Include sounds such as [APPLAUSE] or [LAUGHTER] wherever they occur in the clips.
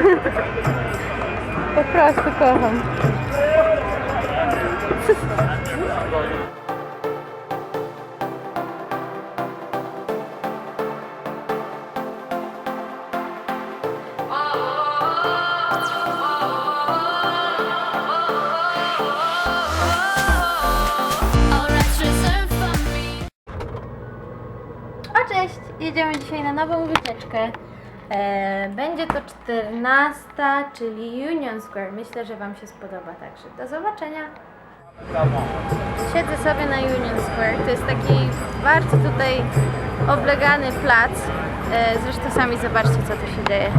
[LAUGHS] Po prostu kocham. O! Jedziemy dzisiaj na nową wycieczkę. E, będzie to 14, czyli Union Square. Myślę, że Wam się spodoba także. Do zobaczenia! Siedzę sobie na Union Square. To jest taki bardzo tutaj oblegany plac. E, zresztą sami zobaczcie, co tu się dzieje.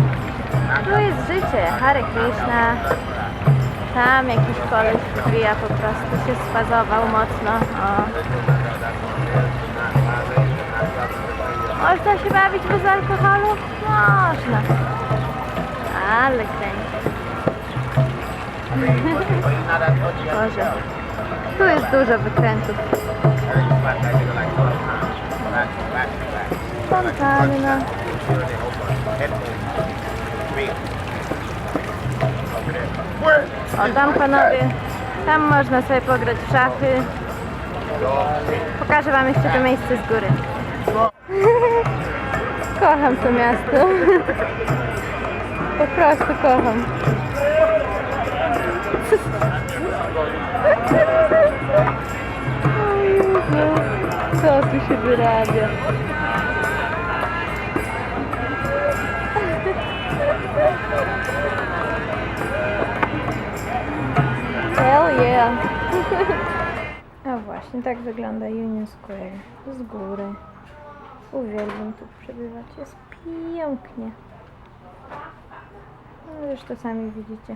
Tu jest życie. Hare Krishna. Tam jakiś koleś wbija po prostu się sfazował mocno. O. Można się bawić bez alkoholu? Można. Ale kręci. Boże. Tu jest dużo wykrętów. Fontanna. O, tam panowie, tam można sobie pograć w szachy. Pokażę wam jeszcze to miejsce z góry. [LAUGHS] Kocham to miasto. Po prostu kocham. O Jezu, co tu się wyrabia? Hell yeah! [LAUGHS] A właśnie, tak wygląda Union Square z góry. Uwielbiam tu przebywać, jest pięknie. No już to sami widzicie.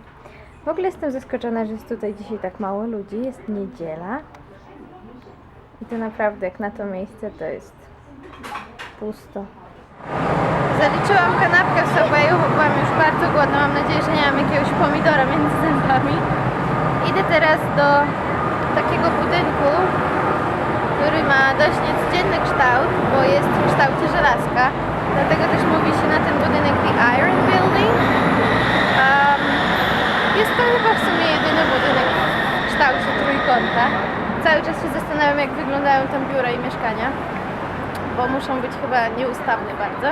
W ogóle jestem zaskoczona, że jest tutaj dzisiaj tak mało ludzi. Jest niedziela. I to naprawdę jak na to miejsce to jest pusto. Zaliczyłam kanapkę w Subwayu, bo byłam już bardzo głodna. Mam nadzieję, że nie mam jakiegoś pomidora między zębami. Idę teraz do takiego budynku, który ma dość niecodzienny kształt, bo jest w kształcie żelazka. Dlatego też mówi się na ten budynek The Iron Building. Um, jest to chyba w sumie jedyny budynek w kształcie trójkąta. Cały czas się zastanawiam, jak wyglądają tam biura i mieszkania, bo muszą być chyba nieustawne bardzo.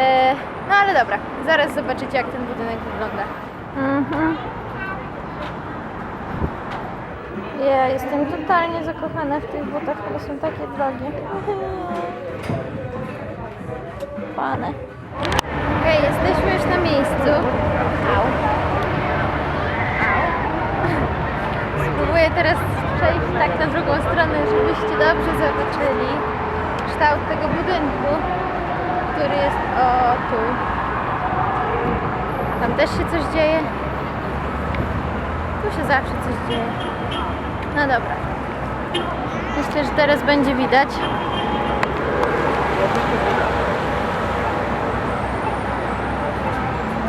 E, no ale dobra, zaraz zobaczycie, jak ten budynek wygląda. Mhm. Ja jestem totalnie zakochana w tych butach, one są takie drogie. [LAUGHS] Fane. Okej, jesteśmy już na miejscu. Au. Au. Spróbuję teraz przejść tak na drugą stronę, żebyście dobrze zobaczyli kształt tego budynku, który jest o tu. Tam też się coś dzieje. Tu się zawsze coś dzieje. No dobra. Myślę, że teraz będzie widać.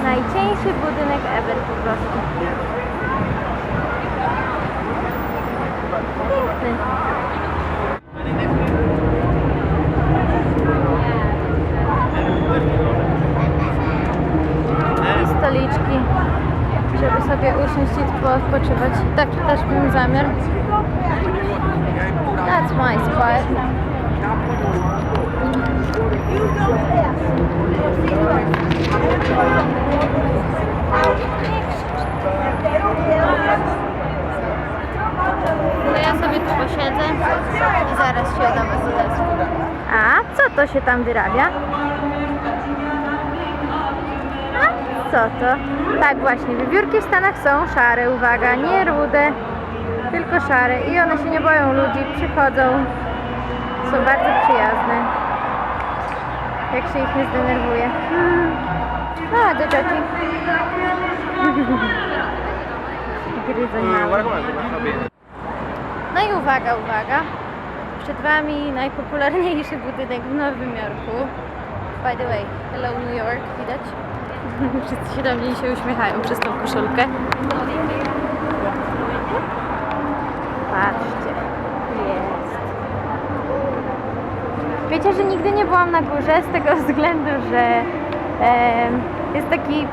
Najcieńszy budynek ever po prostu. Piękny. I stoliczki, żeby i odpoczywać. Tak też mam zamiar. That's my spot. To ja sobie tu posiedzę i zaraz się do Was odezwę. A co to się tam wyrabia? Co to? Tak właśnie, wiewiórki w Stanach są szare, uwaga, nie rude, tylko szare i one się nie boją ludzi, przychodzą, są bardzo przyjazne, jak się ich nie zdenerwuje. No, do cioci. [LAUGHS] Gryzoniały. No i uwaga, uwaga. Przed Wami najpopularniejszy budynek w Nowym Jorku. By the way, hello New York, widać? [LAUGHS] Wszyscy się do mnie się uśmiechają przez tą koszulkę. Patrzcie, jest. Wiecie, że nigdy nie byłam na górze z tego względu, że em, jest taki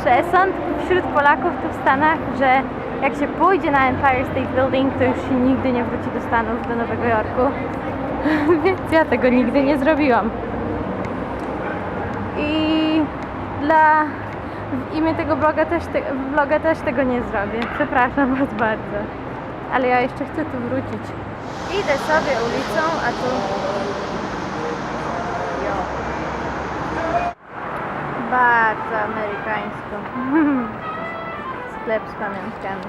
przesąd wśród Polaków tu w Stanach, że jak się pójdzie na Empire State Building, to już się nigdy nie wróci do Stanów, do Nowego Jorku. [LAUGHS] Więc ja tego nigdy nie zrobiłam. I dla w imię tego vloga też, te, vloga też tego nie zrobię. Przepraszam was bardzo. Ale ja jeszcze chcę tu wrócić. Idę sobie ulicą, a tu... Jo. Bardzo amerykańsko. [LAUGHS] Sklep z pamiątkami.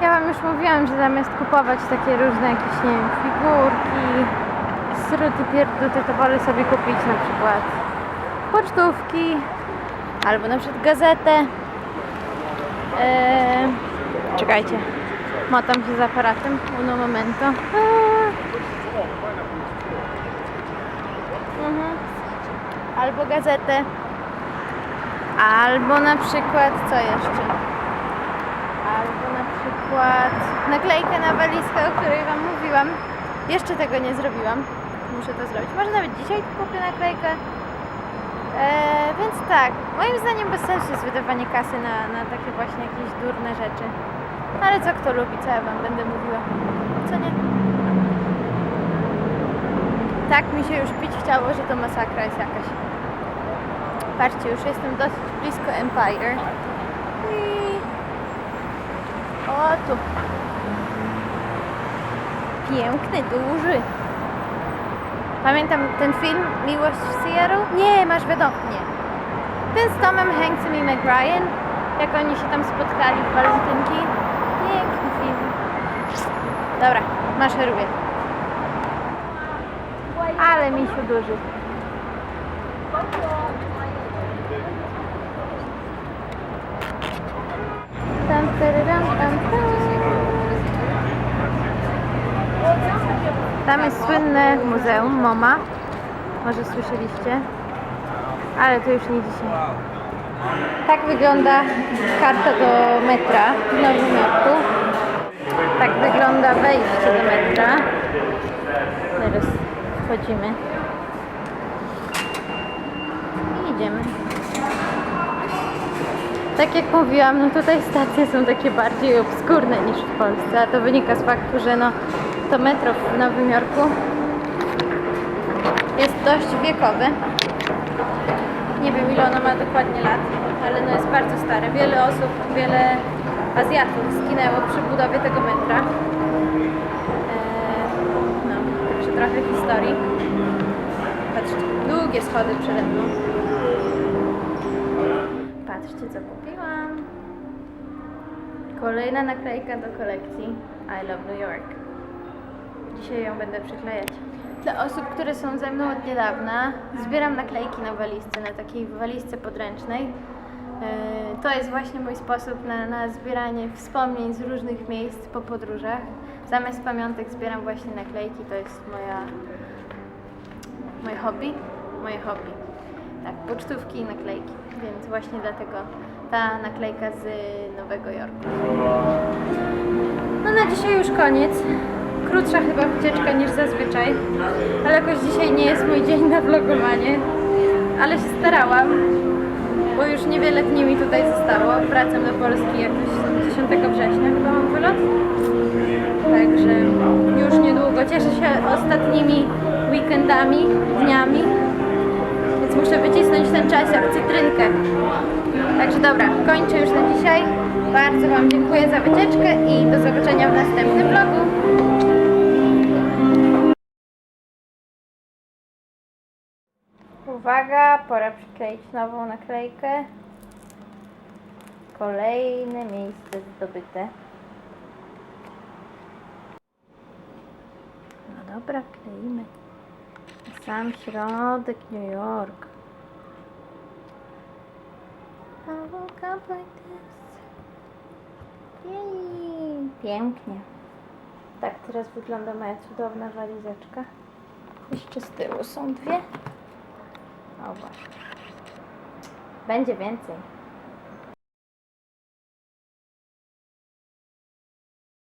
Ja wam już mówiłam, że zamiast kupować takie różne jakieś, nie wiem, figurki, sruty, pierduty, to wolę sobie kupić na przykład pocztówki, albo na przykład gazetę. Eee, czekajcie, motam się z aparatem, uno momento. Eee. Mhm. Albo gazetę, albo na przykład, co jeszcze? Albo na przykład naklejkę na walizkę, o której Wam mówiłam. Jeszcze tego nie zrobiłam. Muszę to zrobić. Może nawet dzisiaj kupię naklejkę. Eee, więc tak, moim zdaniem bez sensu jest wydawanie kasy na, na takie właśnie jakieś durne rzeczy. Ale co kto lubi, co ja Wam będę mówiła. Co nie? Tak mi się już pić chciało, że to masakra jest jakaś. Patrzcie, już jestem dosyć blisko Empire. I... O, tu. Piękny, duży. Pamiętam ten film Miłość w Seattle? Nie, masz wiadomo. Ten z Tomem Hanksem i Meg Ryan, jak oni się tam spotkali w walentynki. Piękny film. Dobra, maszeruję. Ale misiu duży. Tam jest słynne muzeum MoMA. Może słyszeliście? Ale to już nie dzisiaj. Tak wygląda karta do metra w Nowym Jorku. Tak wygląda wejście do metra. Teraz wchodzimy. I idziemy. Tak jak mówiłam, no tutaj stacje są takie bardziej obskurne niż w Polsce, a to wynika z faktu, że no to metro w Nowym Jorku jest dość wiekowe. Nie wiem ile ono ma dokładnie lat, ale no jest bardzo stare. Wiele osób, wiele Azjatów zginęło przy budowie tego metra. Eee, no, także trochę historii. Patrzcie, długie schody przede mną. Patrzcie, co kupiłam. Kolejna naklejka do kolekcji I Love New York. Dzisiaj ją będę przyklejać. Dla osób, które są ze mną od niedawna, zbieram naklejki na walizce, na takiej walizce podręcznej. Yy, To jest właśnie mój sposób na, na zbieranie wspomnień z różnych miejsc po podróżach. Zamiast pamiątek zbieram właśnie naklejki, to jest moja, moje hobby. Moje hobby. Tak, pocztówki i naklejki, więc właśnie dlatego ta naklejka z Nowego Jorku. No na dzisiaj już koniec. Krótsza chyba wycieczka niż zazwyczaj, ale jakoś dzisiaj nie jest mój dzień na vlogowanie. Ale się starałam, bo już niewiele dni mi tutaj zostało. Wracam do Polski jakoś 10 września chyba mam wylot. Także już niedługo cieszę się ostatnimi weekendami, dniami. Więc muszę wycisnąć ten czas jak cytrynkę. Także dobra, kończę już na dzisiaj. Bardzo Wam dziękuję za wycieczkę i do zobaczenia w następnym vlogu. Uwaga, pora przykleić nową naklejkę. Kolejne miejsce zdobyte. No dobra, kleimy. Sam środek New York. I woke up like this. Jej, pięknie. Tak teraz wygląda moja cudowna walizeczka. Jeszcze z tyłu są dwie. O właśnie. Będzie więcej.